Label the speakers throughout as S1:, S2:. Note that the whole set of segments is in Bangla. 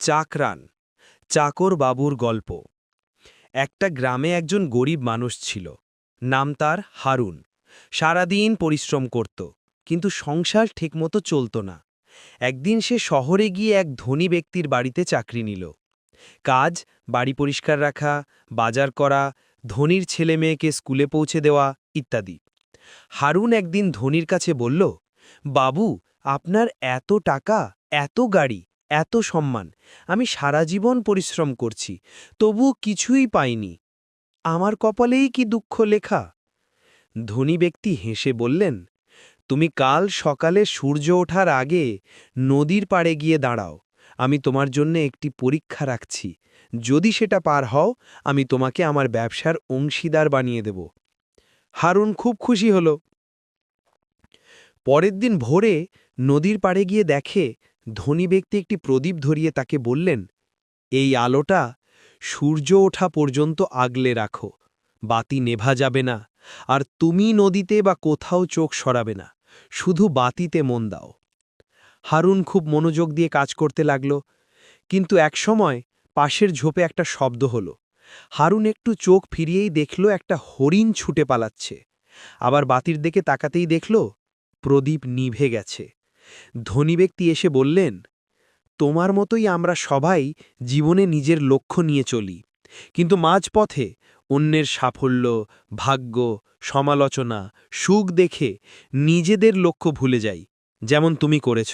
S1: চাকরান, চাকর বাবুর গল্প। একটা গ্রামে একজন গরিব মানুষ ছিল, নাম তার হারুন। সারাদিন পরিশ্রম করত, কিন্তু সংসার ঠিকমতো চলত না। একদিন সে শহরে গিয়ে এক ধনী ব্যক্তির বাড়িতে চাকরি নিল। কাজ, বাড়ি পরিষ্কার রাখা, বাজার করা, ধনীর ছেলে মেয়েকে স্কুলে পৌঁছে দেওয়া ইত্যাদি। হারুন একদিন ধনীর কাছে বলল, বাবু, আপনার এত টাকা, এত গাড়ি এত সম্মান। আমি সারা জীবন পরিশ্রম করছি তবু কিছুই পাইনি। আমার কপালেই কি দুঃখ লেখা? ধনী ব্যক্তি হেসে বললেন, তুমি কাল সকালে সূর্য ওঠার আগে নদীর পাড়ে গিয়ে দাঁড়াও। আমি তোমার জন্য একটি পরীক্ষা রাখছি। যদি সেটা পার হও, আমি তোমাকে আমার ব্যবসার অংশীদার বানিয়ে দেব হারুন খুব খুশি হল। পরের দিন ভোরে নদীর পাড়ে গিয়ে দেখে ধনী ব্যক্তি একটি প্রদীপ ধরিয়ে তাকে বললেন, এই আলোটা সূর্য ওঠা পর্যন্ত আগলে রাখো, বাতি নেভা যাবে না, আর তুমি নদীতে বা কোথাও চোখ সরাবে না, শুধু বাতিতে মন দাও। হারুন খুব মনোযোগ দিয়ে কাজ করতে লাগল, কিন্তু একসময় পাশের ঝোপে একটা শব্দ হলো। হারুন একটু চোখ ফিরিয়েই দেখল একটা হরিণ ছুটে পালাচ্ছে, আবার বাতির দিকে তাকাতেই দেখল প্রদীপ নিভে গেছে। ধনী ব্যক্তি এসে বললেন, তোমার মতোই আমরা সবাই জীবনে নিজের লক্ষ্য নিয়ে চলি। কিন্তু মাঝপথে অন্যের সাফল্য, ভাগ্য, সমালোচনা, সুখ দেখে নিজেদের লক্ষ্য ভুলে যাই, যেমন তুমি করেছ।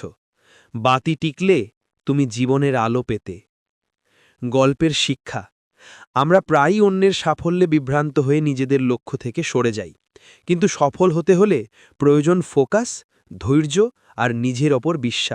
S1: বাতি টিকলে তুমি জীবনের আলো পেতে। গল্পের শিক্ষা, আমরা প্রায়ই অন্যের সাফল্যে বিভ্রান্ত হয়ে নিজেদের লক্ষ্য থেকে সরে যাই। কিন্তু সফল হতে হলে প্রয়োজন ফোকাস ধৈর্য আর নিজের ওপর বিশ্বাস।